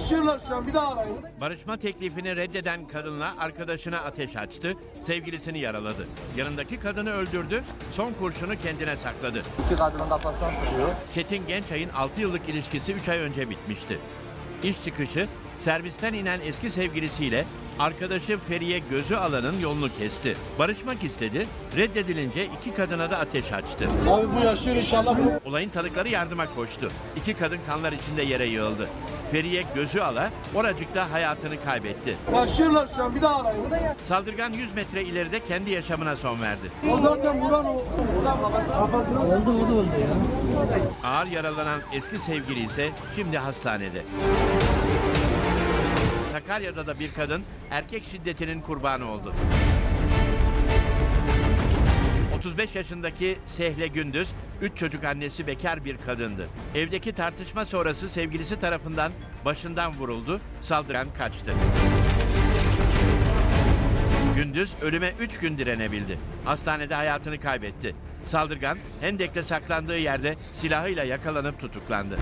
Yaşıyorlar şu an bir daha arayın. Barışma teklifini reddeden kadınla arkadaşına ateş açtı, sevgilisini yaraladı. Yanındaki kadını öldürdü, son kurşunu kendine sakladı. İki kadının kafasından sıkıyor. Çetin Gençay'ın 6 yıllık ilişkisi 3 ay önce bitmişti. İş çıkışı servisten inen eski sevgilisiyle arkadaşı Feriye Gözü Alan'ın yolunu kesti. Barışmak istedi, reddedilince iki kadına da ateş açtı. Abi bu yaşıyor inşallah. Olayın tanıkları yardıma koştu. İki kadın kanlar içinde yere yığıldı. Feriye Gözü Ala oracıkta hayatını kaybetti. Yaşıyorlar şu an bir daha arayın. Saldırgan 100 metre ileride kendi yaşamına son verdi. O zaten vuran o. Oldu oldu oldu ya. Ağır yaralanan eski sevgili ise şimdi hastanede. Sakarya'da da bir kadın erkek şiddetinin kurbanı oldu. 35 yaşındaki Sehle Gündüz, 3 çocuk annesi bekar bir kadındı. Evdeki tartışma sonrası sevgilisi tarafından başından vuruldu, saldıran kaçtı. Gündüz ölüme 3 gün direnebildi. Hastanede hayatını kaybetti. Saldırgan Hendek'te saklandığı yerde silahıyla yakalanıp tutuklandı.